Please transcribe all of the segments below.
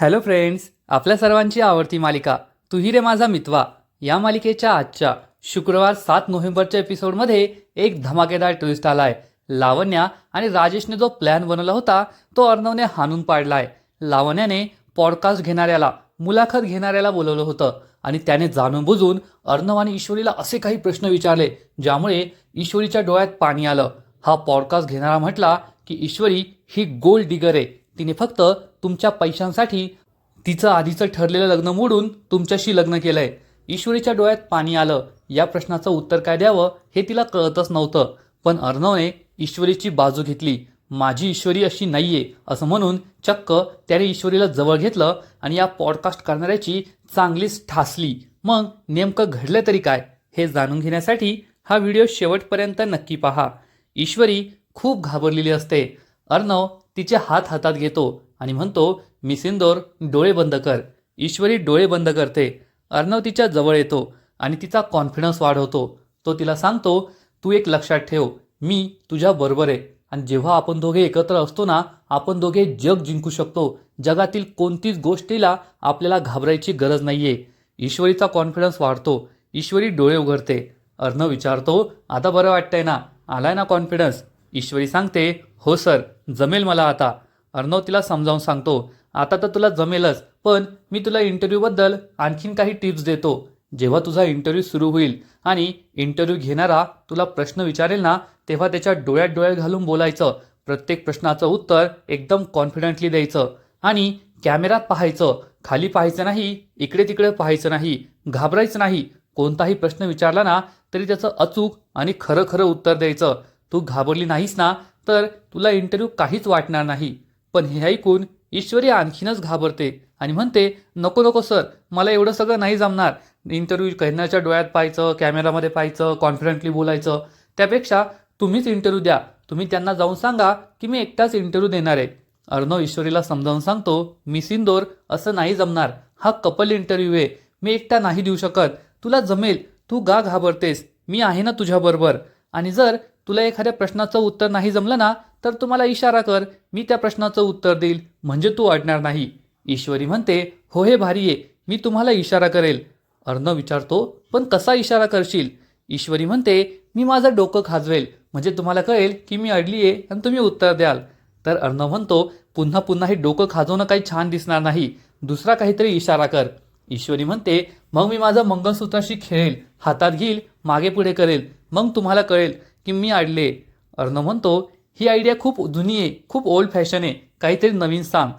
Hello friends आपल्या सर्वांची आवडती मालिका तुही रे माझा मितवा या मालिकेच्या आजच्या शुक्रवार सात नोव्हेंबरच्या एपिसोडमध्ये एक धमाकेदार ट्विस्ट आलाय. लावण्या आणि राजेशने जो प्लॅन बनवला होता तो अर्णवने हाणून पाडलाय. लावण्याने पॉडकास्ट घेणाऱ्याला मुलाखत घेणाऱ्याला बोलवलं होतं आणि त्याने जाणून बुजून अर्णव आणि ईश्वरीला असे काही प्रश्न विचारले ज्यामुळे ईश्वरीच्या डोळ्यात पाणी आलं. हा पॉडकास्ट घेणारा म्हटला की ईश्वरी ही गोल्ड डिगर आहे. तिने फक्त तुमच्या पैशांसाठी तिचं आधीचं ठरलेलं लग्न मोडून तुमच्याशी लग्न केलं आहे ईश्वरीच्या डोळ्यात पाणी आलं. या प्रश्नाचं उत्तर काय द्यावं हे तिला कळतच नव्हतं. पण अर्णवने ईश्वरीची बाजू घेतली. माझी ईश्वरी अशी नाही आहे असं म्हणून चक्क त्याने ईश्वरीला जवळ घेतलं आणि या पॉडकास्ट करणाऱ्याची चांगलीच ठासली. मग नेमकं घडलं तरी काय? हे जाणून घेण्यासाठी हा व्हिडिओ शेवटपर्यंत नक्की पहा. ईश्वरी खूप घाबरलेली असते. अर्णव तिचे हात हातात घेतो. आणि म्हणतो मिसिंदोर डोळे बंद कर. ईश्वरी डोळे बंद करते. अर्णव तिच्या जवळ येतो आणि तिचा कॉन्फिडन्स वाढवतो तो तिला सांगतो तू एक लक्षात ठेव. मी तुझ्या बरोबर आहे. आणि जेव्हा आपण दोघे एकत्र असतो ना आपण दोघे जग जिंकू शकतो. जगातील कोणतीच गोष्टीला आपल्याला घाबरायची गरज नाही आहे ईश्वरीचा कॉन्फिडन्स वाढतो. ईश्वरी डोळे उघडते. अर्णव विचारतो आता बरं वाटतंय ना? आलाय ना कॉन्फिडन्स ईश्वरी सांगते हो सर. जमेल मला आता. अर्णव तिला समजावून सांगतो आता तर तुला जमेलच पण मी तुला इंटरव्ह्यूबद्दल आणखीन काही टिप्स देतो. जेव्हा तुझा इंटरव्ह्यू सुरू होईल आणि इंटरव्ह्यू घेणारा तुला प्रश्न विचारेल ना तेव्हा त्याच्या डोळ्यात डोळ्यात घालून बोलायचं. प्रत्येक प्रश्नाचं उत्तर एकदम कॉन्फिडेंटली द्यायचं आणि कॅमेरात पाहायचं. खाली पाहायचं नाही इकडे तिकडे पाहायचं नाही घाबरायचं नाही. कोणताही प्रश्न विचारला ना तरी त्याचं अचूक आणि खरं खरं उत्तर द्यायचं. तू घाबरली नाहीस ना तर तुला इंटरव्ह्यू काहीच वाटणार नाही. पण हे ऐकून ईश्वरी आणखीनच घाबरते आणि म्हणते नको नको सर. मला एवढं सगळं नाही जमणार. इंटरव्ह्यू करण्याच्या डोळ्यात पाहायचं कॅमेरामध्ये पाहायचं कॉन्फिडंटली बोलायचं. त्यापेक्षा तुम्हीच इंटरव्ह्यू द्या. तुम्ही त्यांना जाऊन सांगा की मी एकटाच इंटरव्ह्यू देणार आहे. अर्णव ईश्वरीला समजावून सांगतो मी सिंदोर असं नाही जमणार. हा कपल इंटरव्ह्यू आहे. मी एकटा नाही देऊ शकत. तुला जमेल. तू गा घाबरतेस. मी आहे ना तुझ्याबरोबर. आणि जर तुला एखाद्या प्रश्नाचं उत्तर नाही जमलं ना तर तू मला इशारा कर मी त्या प्रश्नाचं उत्तर देईल. म्हणजे तू अडणार नाही. ईश्वरी म्हणते हो हे भारी आहे मी तुम्हाला इशारा करेल. अर्णव विचारतो पण कसा इशारा करशील? ईश्वरी म्हणते मी माझं डोकं खाजवेल. म्हणजे तुम्हाला कळेल की मी अडली आहे आणि तुम्ही उत्तर द्याल. तर अर्णव म्हणतो पुन्हा पुन्हा हे डोकं खाजवणं काही छान दिसणार नाही. दुसरा काहीतरी इशारा कर. ईश्वरी म्हणते मग मी माझं मंगळसूत्राशी खेळेल हातात घेईल मागे पुढे करेल. मग तुम्हाला कळेल की मी आडले. अर्णव म्हणतो ही आयडिया खूप जुनी आहे खूप ओल्ड फॅशन आहे काहीतरी नवीन सांग.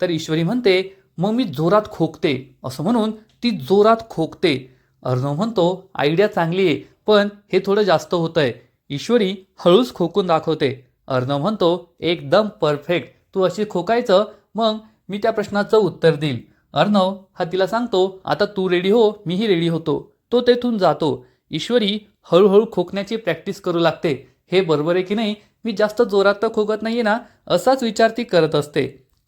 तर ईश्वरी म्हणते मग मी जोरात खोकते. असं म्हणून ती जोरात खोकते. अर्णव म्हणतो आयडिया चांगली आहे पण हे थोडं जास्त होतंय. ईश्वरी हळूच खोकून दाखवते. अर्णव म्हणतो एकदम परफेक्ट तू अशी खोकायचं मग मी त्या प्रश्नाचं उत्तर देईल. अर्णव हा तिला सांगतो आता तू रेडी हो मीही रेडी होतो. तो तेथून जातो. ईश्वरी हळूहळू खोकण्याची प्रॅक्टिस करू लागते. हे बरोबर आहे की नाही? मी जास्त जोरात तर खोकत नाहीये ना असाच विचार ती करत असते.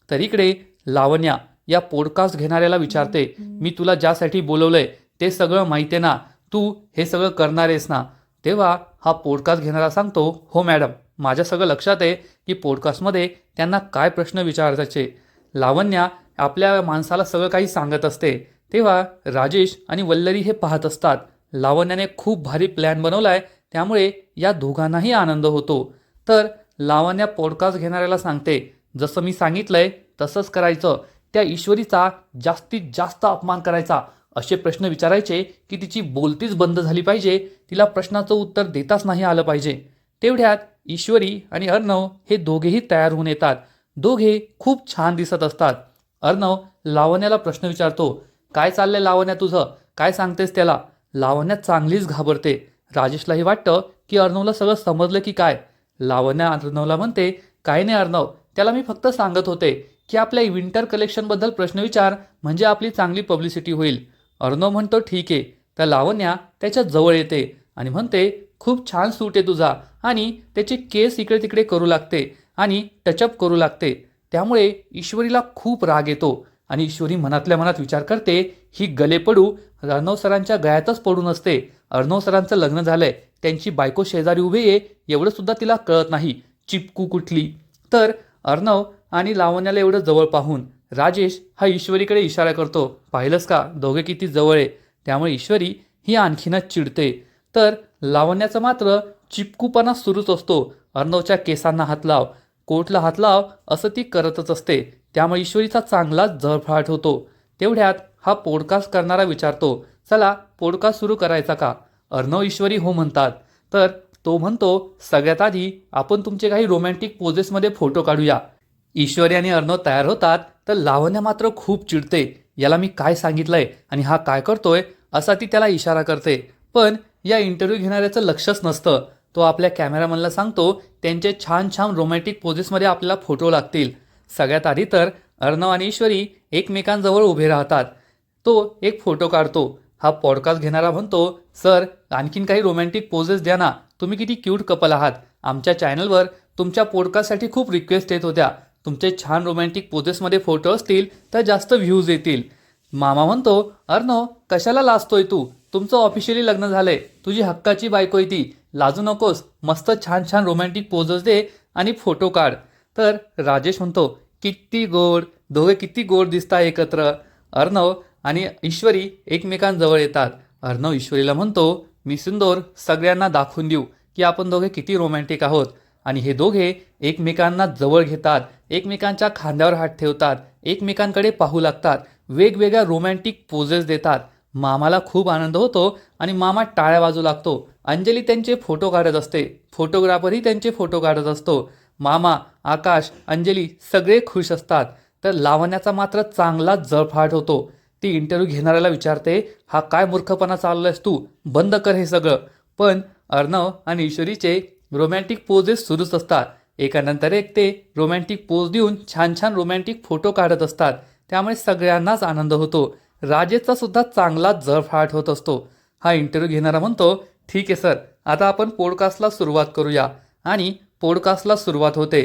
तर इकडे लावण्या या पॉडकास्ट घेणाऱ्याला विचारते मी तुला ज्यासाठी बोलवलंय ते सगळं माहिती आहे ना? तू हे सगळं करणार आहेस ना? तेव्हा हा पॉडकास्ट घेणारा सांगतो हो मॅडम माझ्या सगळं लक्षात आहे की पॉडकास्टमध्ये त्यांना काय प्रश्न विचारायचे. लावण्या आपल्या माणसाला सगळं काही सांगत असते. तेव्हा राजेश आणि वल्लरी हे पाहत असतात. लावण्याने खूप भारी प्लॅन बनवला आहे त्यामुळे या दोघांनाही आनंद होतो. तर लावण्या पॉडकास्ट घेणाऱ्याला सांगते जसं मी सांगितलंय तसंच करायचं. त्या ईश्वरीचा जास्तीत जास्त अपमान करायचा. असे प्रश्न विचारायचे की तिची बोलतीच बंद झाली पाहिजे. तिला प्रश्नाचं उत्तर देताच नाही आलं पाहिजे. तेवढ्यात ईश्वरी आणि अर्णव हे दोघेही तयार होऊन येतात. दोघे खूप छान दिसत असतात. अर्णव लावण्याला प्रश्न विचारतो काय चाललंय लावण्या तुझं? काय सांगतेस त्याला? लावण्या चांगलीच घाबरते. राजेशलाही वाटतं की अर्णवला सगळं समजलं की काय? लावण्या अर्णवला म्हणते काय नाही अर्णव त्याला मी फक्त सांगत होते की आपल्या विंटर कलेक्शनबद्दल प्रश्न विचार म्हणजे आपली चांगली पब्लिसिटी होईल. अर्णव म्हणतो ठीक आहे. तर लावण्या त्याच्याजवळ येते आणि म्हणते खूप छान सूट आहे तुझा आणि त्याचे केस इकडे तिकडे करू लागते आणि टचअप करू लागते. त्यामुळे ईश्वरीला खूप राग येतो. आणि ईश्वरी मनातल्या मनात विचार करते ही गले पडू अर्णव सरांच्या गळ्यातच पडून असते. अर्णव सरांचं लग्न झालंय. त्यांची बायको शेजारी उभी आहे. एवढं सुद्धा तिला कळत नाही. चिपकू कुठली? तर अर्णव आणि लावण्याला एवढं जवळ पाहून राजेश हा ईश्वरीकडे इशारा करतो पाहिलंस का? दोघे किती जवळ आहे. त्यामुळे ईश्वरी ही आणखीनच चिडते. तर लावण्याचा मात्र चिपकूपणा सुरूच असतो. अर्णवच्या केसांना हात लाव. कोटला हात लाव असं ती करतच असते. त्यामुळे ईश्वरीचा चांगलाच जळफळाट होतो. तेवढ्यात हा पॉडकास्ट करणारा विचारतो चला पॉडकास्ट सुरू करायचा का? अर्णव ईश्वरी हो म्हणतात. तर तो म्हणतो सगळ्यात आधी आपण तुमचे काही रोमॅन्टिक पोजेसमध्ये फोटो काढूया. ईश्वरी आणि अर्णव तयार होतात तर लावण्या मात्र खूप चिडते. याला मी काय सांगितलंय आणि हा काय करतोय? असा ती त्याला इशारा करते. पण या इंटरव्ह्यू घेणाऱ्याचं लक्षच नसतं. तो आपल्या कॅमेरामनला सांगतो त्यांचे छान छान रोमॅन्टिक पोजेसमध्ये आपल्याला फोटो लागतील. सगळ्यात आधी तर अर्णव आणि ईश्वरी एकमेकांजवळ उभे राहतात. तो एक फोटो काढतो. हा पॉडकास्ट घेणारा म्हणतो सर आणखीन काही रोमॅन्टिक पोजेस द्या ना. तुम्ही किती क्यूट कपल आहात. आमच्या चॅनलवर तुमच्या पॉडकास्टसाठी खूप रिक्वेस्ट येत होत्या. तुमचे छान रोमॅन्टिक पोजेसमध्ये फोटो असतील तर जास्त व्ह्यूज येतील. मामा म्हणतो अर्णव कशाला लाजतोय तू? तुमचं ऑफिशियली लग्न झालंय. तुझी हक्काची बायको आहे ती. लाजू नकोस मस्त छान छान रोमॅन्टिक पोजेस दे आणि फोटो काढ. तर राजेश म्हणतो किती गोड दोघे किती गोड दिसतात एकत्र. अर्णव आणि ईश्वरी एकमेकांजवळ येतात. अर्णव ईश्वरीला म्हणतो मी सुंदर सगळ्यांना दाखवून देऊ की आपण दोघे किती रोमॅन्टिक आहोत. आणि हे दोघे एकमेकांना जवळ घेतात एकमेकांच्या खांद्यावर हात ठेवतात एकमेकांकडे पाहू लागतात वेगवेगळ्या रोमॅन्टिक पोजेस देतात. मामाला खूप आनंद होतो आणि मामा टाळ्या वाजू लागतो. अंजली त्यांचे फोटो काढत असते. फोटोग्राफरही त्यांचे फोटो काढत असतो. मामा आकाश अंजली सगळे खुश असतात. तर लावण्याचा मात्र चांगला जळफाट होतो. ती इंटरव्ह्यू घेणाऱ्याला विचारते हा काय मूर्खपणा चाललायस तू? बंद कर हे सगळं. पण अर्णव आणि ईश्वरीचे रोमॅन्टिक पोजेस सुरूच असतात. एकानंतर एक ते रोमॅन्टिक पोज देऊन छान छान रोमॅन्टिक फोटो काढत असतात. त्यामुळे सगळ्यांनाच आनंद होतो. राजेशचा सुद्धा चांगला जळफाट होत असतो. हा इंटरव्ह्यू घेणारा म्हणतो ठीक आहे सर आता आपण पॉडकास्टला सुरुवात करूया. आणि पॉडकास्टला सुरुवात होते.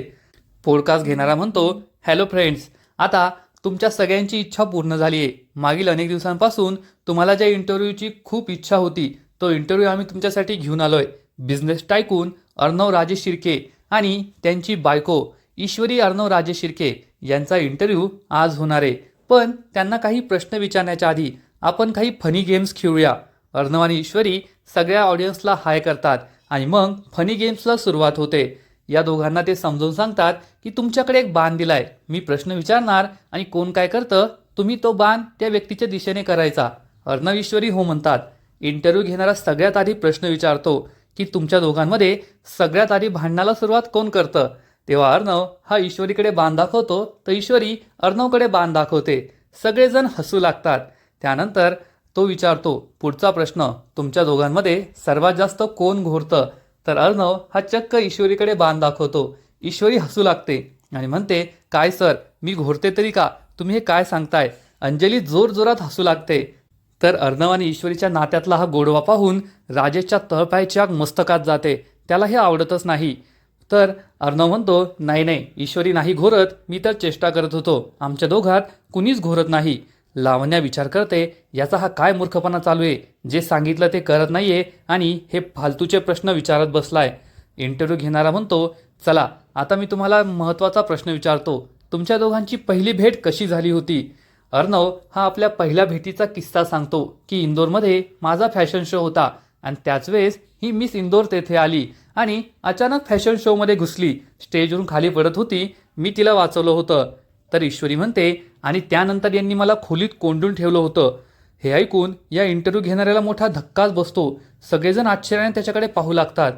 पॉडकास्ट घेणारा म्हणतो हॅलो फ्रेंड्स आता तुमच्या सगळ्यांची इच्छा पूर्ण झाली आहे. मागील अनेक दिवसांपासून तुम्हाला ज्या इंटरव्ह्यूची खूप इच्छा होती तो इंटरव्ह्यू आम्ही तुमच्यासाठी घेऊन आलो आहे बिझनेस टायकून अर्णव राजे शिर्के आणि त्यांची बायको ईश्वरी अर्णव राजे शिर्के यांचा इंटरव्ह्यू आज होणार आहे. पण त्यांना काही प्रश्न विचारण्याच्या आधी आपण काही फनी गेम्स खेळूया. अर्णव आणि ईश्वरी सगळ्या ऑडियन्सला हाय करतात आणि मग फनी गेम्सला सुरुवात होते. या दोघांना ते समजावून सांगतात की तुमच्याकडे एक बाण दिलाय. मी प्रश्न विचारणार आणि कोण काय करतं? तुम्ही तो बाण त्या व्यक्तीच्या दिशेने करायचा. अर्णव ईश्वरी हो म्हणतात. इंटरव्ह्यू घेणारा सगळ्यात आधी प्रश्न विचारतो की तुमच्या दोघांमध्ये सगळ्यात आधी भांडणाला सुरुवात कोण करतं? तेव्हा अर्णव हा ईश्वरीकडे बाण दाखवतो तर ईश्वरी अर्णवकडे बाण दाखवते. सगळेजण हसू लागतात. त्यानंतर तो विचारतो पुढचा प्रश्न तुमच्या दोघांमध्ये सर्वात जास्त कोण घोरतं? तर अर्णव हा चक्क ईश्वरीकडे बाण दाखवतो. ईश्वरी हसू लागते आणि म्हणते काय सर मी घोरते तरी का? तुम्ही हे काय सांगताय? अंजली जोर जोरात हसू लागते. तर अर्णव आणि ईश्वरीच्या नात्यातला हा गोडवा पाहून राजेशच्या तळपायच्या मस्तकात जाते. त्याला हे आवडतच नाही. तर अर्णव म्हणतो नाही नाही ईश्वरी नाही घोरत मी तर चेष्टा करत होतो. आमच्या दोघात कुणीच घोरत नाही. लावण्या विचार करते याचा हा काय मूर्खपणा चालू आहे? जे सांगितलं ते करत नाहीये आणि हे फालतूचे प्रश्न विचारत बसलाय. इंटरव्ह्यू घेणारा म्हणतो चला आता मी तुम्हाला महत्त्वाचा प्रश्न विचारतो. तुमच्या दोघांची पहिली भेट कशी झाली होती? अर्णव हा आपल्या पहिल्या भेटीचा किस्सा सांगतो की इंदोरमध्ये माझा फॅशन शो होता. आणि त्याच वेळेस ही मिस इंदोर तेथे आली आणि अचानक फॅशन शोमध्ये घुसली. स्टेजवरून खाली पडत होती. मी तिला वाचवलं होतं. तर ईश्वरी म्हणते आणि त्यानंतर यांनी मला खोलीत कोंडून ठेवलं होतं. हे ऐकून या इंटरव्ह्यू घेणाऱ्याला मोठा धक्काच बसतो. सगळेजण आश्चर्याने त्याच्याकडे पाहू लागतात.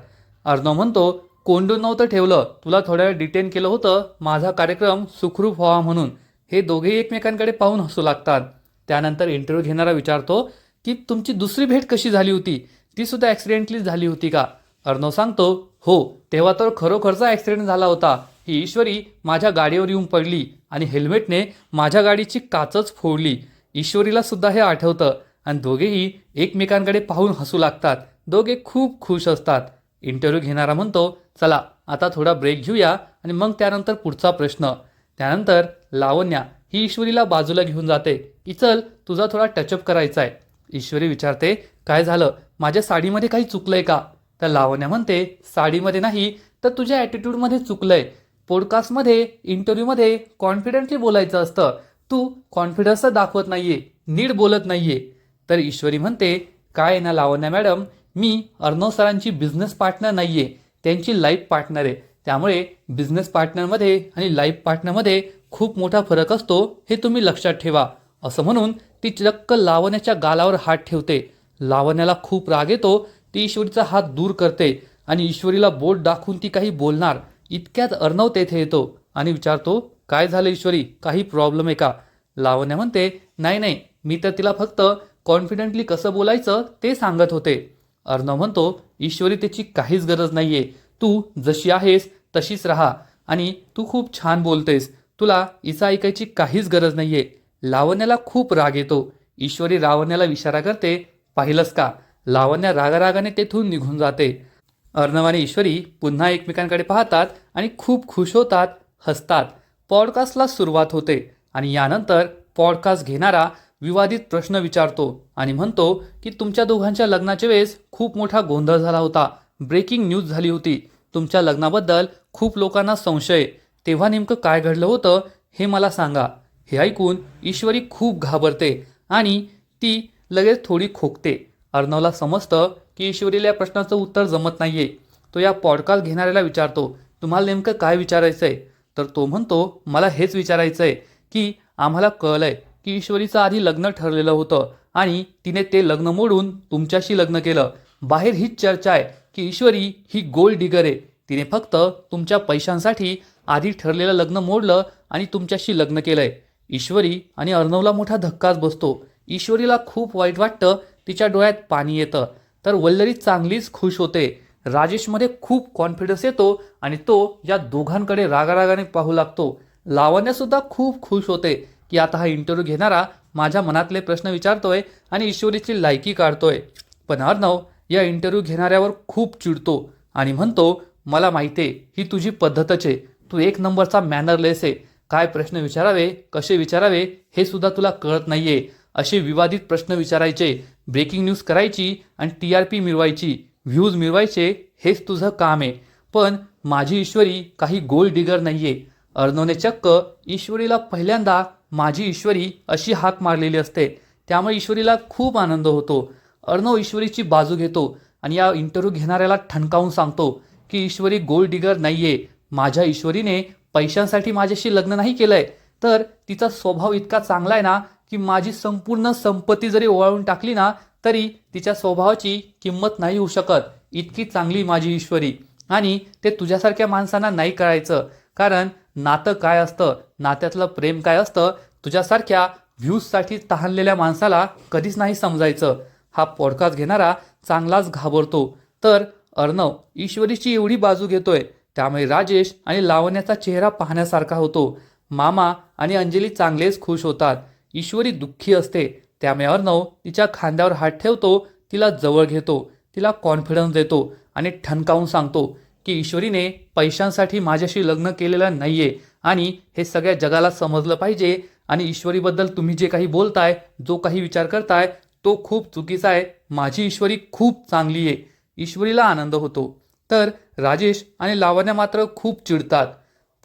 अर्णव म्हणतो कोंडून नव्हतं ठेवलं. तुला थोड्या वेळ डिटेन केलं होतं. माझा कार्यक्रम सुखरूप व्हावा म्हणून. हे दोघेही एकमेकांकडे पाहून हसू लागतात. त्यानंतर इंटरव्ह्यू घेणारा विचारतो की तुमची दुसरी भेट कशी झाली होती? ती सुद्धा ॲक्सिडेंटली झाली होती का? अर्णव सांगतो हो तेव्हा तर खरोखरचा ॲक्सिडेंट झाला होता. ही ईश्वरी माझ्या गाडीवर येऊन पडली आणि हेल्मेटने माझ्या गाडीची काचच फोडली. ईश्वरीला सुद्धा हे आठवतं. आणि दोघेही एकमेकांकडे पाहून हसू लागतात. दोघे खूप खुश असतात. इंटरव्ह्यू घेणारा म्हणतो चला आता थोडा ब्रेक घेऊया आणि मग त्यानंतर पुढचा प्रश्न. त्यानंतर लावण्या ही ईश्वरीला बाजूला घेऊन जाते. की चल तुझा थोडा टचअप करायचा आहे ईश्वरी विचारते काय झालं? माझ्या साडीमध्ये काही चुकलंय का? तर लावण्या म्हणते साडीमध्ये नाही तर तुझ्या ॲटिट्यूडमध्ये चुकलंय. पॉडकास्टमध्ये इंटरव्ह्यूमध्ये कॉन्फिडेंटली बोलायचं असतं. तू कॉन्फिडन्स दाखवत नाहीये नीट बोलत नाहीये. तर ईश्वरी म्हणते काय ना लावण्या मॅडम? मी अर्णव सरांची बिझनेस पार्टनर नाहीये. त्यांची लाईफ पार्टनर आहे. त्यामुळे बिझनेस पार्टनरमध्ये आणि लाईफ पार्टनरमध्ये खूप मोठा फरक असतो हे तुम्ही लक्षात ठेवा. असं म्हणून ती चक्क लावण्याच्या गालावर हात ठेवते. लावण्याला खूप राग येतो ती ईश्वरीचा हात दूर करते आणि ईश्वरीला बोट दाखवून ती काही बोलणार. इतक्यात अर्णव तेथे येतो आणि विचारतो काय झालं ईश्वरी? काही प्रॉब्लेम आहे का? लावण्या म्हणते नाही नाही मी तर तिला फक्त कॉन्फिडेंटली कसं बोलायचं ते सांगत होते. अर्णव म्हणतो ईश्वरी त्याची काहीच गरज नाहीये. तू जशी आहेस तशीच राहा आणि तू खूप छान बोलतेस. तुला इसा ऐकायची काहीच गरज नाहीये. लावण्याला खूप राग येतो. ईश्वरी लावण्याला इशारा करते पाहिलंस का? लावण्या रागारागाने तेथून निघून जाते. अर्णव आणि ईश्वरी पुन्हा एकमेकांकडे पाहतात आणि खूप खुश होतात हसतात. पॉडकास्टला सुरुवात होते आणि यानंतर पॉडकास्ट घेणारा विवादित प्रश्न विचारतो आणि म्हणतो की तुमच्या दोघांच्या लग्नाच्या वेळेस खूप मोठा गोंधळ झाला होता. ब्रेकिंग न्यूज झाली होती. तुमच्या लग्नाबद्दल खूप लोकांना संशय. तेव्हा नेमकं काय घडलं होतं हे मला सांगा. हे ऐकून ईश्वरी खूप घाबरते आणि ती लगेच थोडी खोकते. अर्णवला समजतं की ईश्वरीला या प्रश्नाचं उत्तर जमत नाहीये. तो या पॉडकास्ट घेणाऱ्याला विचारतो तुम्हाला नेमकं काय विचारायचं आहे तर तो म्हणतो मला हेच विचारायचं आहे की आम्हाला कळलंय की ईश्वरीचं आधी लग्न ठरलेलं होतं आणि तिने ते लग्न मोडून तुमच्याशी लग्न केलं. बाहेर हीच चर्चा आहे की ईश्वरी ही गोल्ड डिगर आहे. तिने फक्त तुमच्या पैशांसाठी आधी ठरलेलं लग्न मोडलं आणि तुमच्याशी लग्न केलंय. ईश्वरी आणि अर्णवला मोठा धक्काच बसतो. ईश्वरीला खूप वाईट वाटतं तिच्या डोळ्यात पाणी येतं. तर वल्लरी चांगलीच खुश होते. राजेशमध्ये खूप कॉन्फिडन्स येतो आणि तो या दोघांकडे रागारागाने पाहू लागतो. लावण्यासुद्धा खूप खुश होते की आता हा इंटरव्ह्यू घेणारा माझ्या मनातले प्रश्न विचारतोय आणि ईश्वरीची लायकी काढतोय. पण अर्णव या इंटरव्ह्यू घेणाऱ्यावर खूप चिडतो आणि म्हणतो मला माहिती आहे ही तुझी पद्धतच आहे. तू एक नंबरचा मॅनरलेस आहे. काय प्रश्न विचारावे कसे विचारावे हे सुद्धा तुला कळत नाहीये. असे विवादित प्रश्न विचारायचे ब्रेकिंग न्यूज करायची आणि टी आर पी मिळवायची व्ह्यूज मिळवायचे हेच तुझं काम आहे. पण माझी ईश्वरी काही गोल्ड डिगर नाहीये. अर्णवने चक्क ईश्वरीला पहिल्यांदा माझी ईश्वरी अशी हाक मारलेली असते. त्यामुळे ईश्वरीला खूप आनंद होतो. अर्णव ईश्वरीची बाजू घेतो आणि या इंटरव्ह्यू घेणाऱ्याला ठणकावून सांगतो की ईश्वरी गोल्ड डिगर नाहीये. माझ्या ईश्वरीने पैशांसाठी माझ्याशी लग्न नाही केलंय. तर तिचा स्वभाव इतका चांगला आहे ना की माझी संपूर्ण संपत्ती जरी ओवाळून टाकली ना तरी तिच्या स्वभावाची किंमत नाही होऊ शकत. इतकी चांगली माझी ईश्वरी. आणि ते तुझ्यासारख्या माणसांना नाही करायचं कारण नातं काय असतं? नात्यातलं प्रेम काय असतं? तुझ्यासारख्या व्ह्यूजसाठी तहानलेल्या माणसाला कधीच नाही समजायचं. हा पॉडकास्ट घेणारा चांगलाच घाबरतो. तर अर्णव ईश्वरीची एवढी बाजू घेतोय. त्यामुळे राजेश आणि लावण्याचा चेहरा पाहण्यासारखा होतो. मामा आणि अंजली चांगलेच खुश होतात. ईश्वरी दुःखी असते त्यामुळे अर्णव तिच्या खांद्यावर हात ठेवतो तिला जवळ घेतो तिला कॉन्फिडन्स देतो आणि ठणकावून सांगतो की ईश्वरीने पैशांसाठी माझ्याशी लग्न केलेलं नाही आहे आणि हे सगळ्या जगाला समजलं पाहिजे आणि ईश्वरीबद्दल तुम्ही जे काही बोलताय जो काही विचार करताय तो खूप चुकीचा आहे. माझी ईश्वरी खूप चांगली आहे. ईश्वरीला आनंद होतो. तर राजेश आणि लावण्या मात्र खूप चिडतात.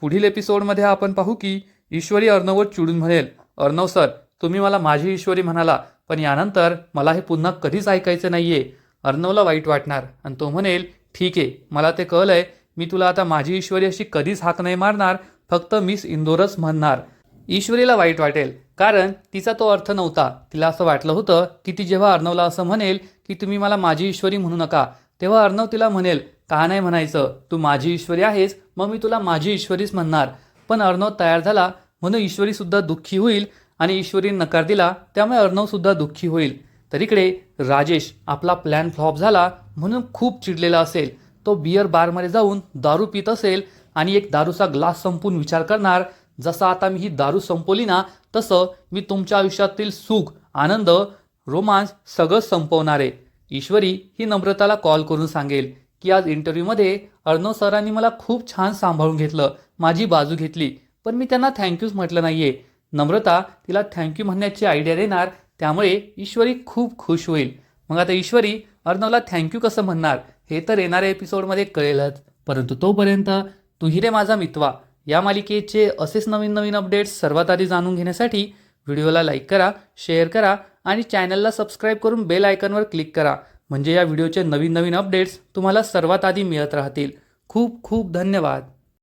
पुढील एपिसोडमध्ये आपण पाहू की ईश्वरी अर्णववर चिडून म्हणेल अर्णव सर तुम्ही मला माझी ईश्वरी म्हणाला पण यानंतर मला हे पुन्हा कधीच ऐकायचं नाहीये. अर्णवला वाईट वाटणार. आणि तो म्हणेल ठीक आहे मला ते कळलंय. मी तुला आता माझी ईश्वरी अशी कधीच हाक नाही मारणार फक्त मिस इंदोरच म्हणणार. ईश्वरीला वाईट वाटेल कारण तिचा तो अर्थ नव्हता. तिला असं वाटलं होतं की ती जेव्हा अर्णवला असं म्हणेल की तुम्ही मला माझी ईश्वरी म्हणू नका तेव्हा अर्णव तिला म्हणेल का नाही म्हणायचं? तू माझी ईश्वरी आहेस मग मी तुला माझी ईश्वरीच म्हणणार. पण अर्णव तयार झाला म्हणून ईश्वरीसुद्धा दुःखी होईल आणि ईश्वरी नकार दिला त्यामुळे अर्णवसुद्धा दुःखी होईल. तर इकडे राजेश आपला प्लॅन फ्लॉप झाला म्हणून खूप चिडलेला असेल. तो बियर बारमध्ये जाऊन दारू पित असेल आणि एक दारूचा ग्लास संपून विचार करणार जसा आता मी ही दारू संपवली ना तसं मी तुमच्या आयुष्यातील सुख आनंद रोमांस सगळं संपवणार. आहे ईश्वरी ही नम्रताला कॉल करून सांगेल की आज इंटरव्ह्यूमध्ये अर्णव सरांनी मला खूप छान सांभाळून घेतलं माझी बाजू घेतली. पण मी त्यांना थँक्यूच म्हटलं नाहीये. नम्रता तिला थँक्यू म्हणण्याची आयडिया देणार त्यामुळे ईश्वरी खूप खुश होईल. मग आता ईश्वरी अर्णवला थँक्यू कसं म्हणणार हे तर येणाऱ्या एपिसोडमध्ये कळेलच. परंतु तोपर्यंत तुही रे माझा मितवा या मालिकेचे असेच नवीन नवीन अपडेट्स सर्वात आधी जाणून घेण्यासाठी व्हिडिओला लाईक करा शेअर करा आणि चॅनलला सबस्क्राईब करून बेल आयकनवर क्लिक करा. म्हणजे या व्हिडिओचे नवीन नवीन अपडेट्स तुम्हाला सर्वात आधी मिळत राहतील. खूप खूप धन्यवाद.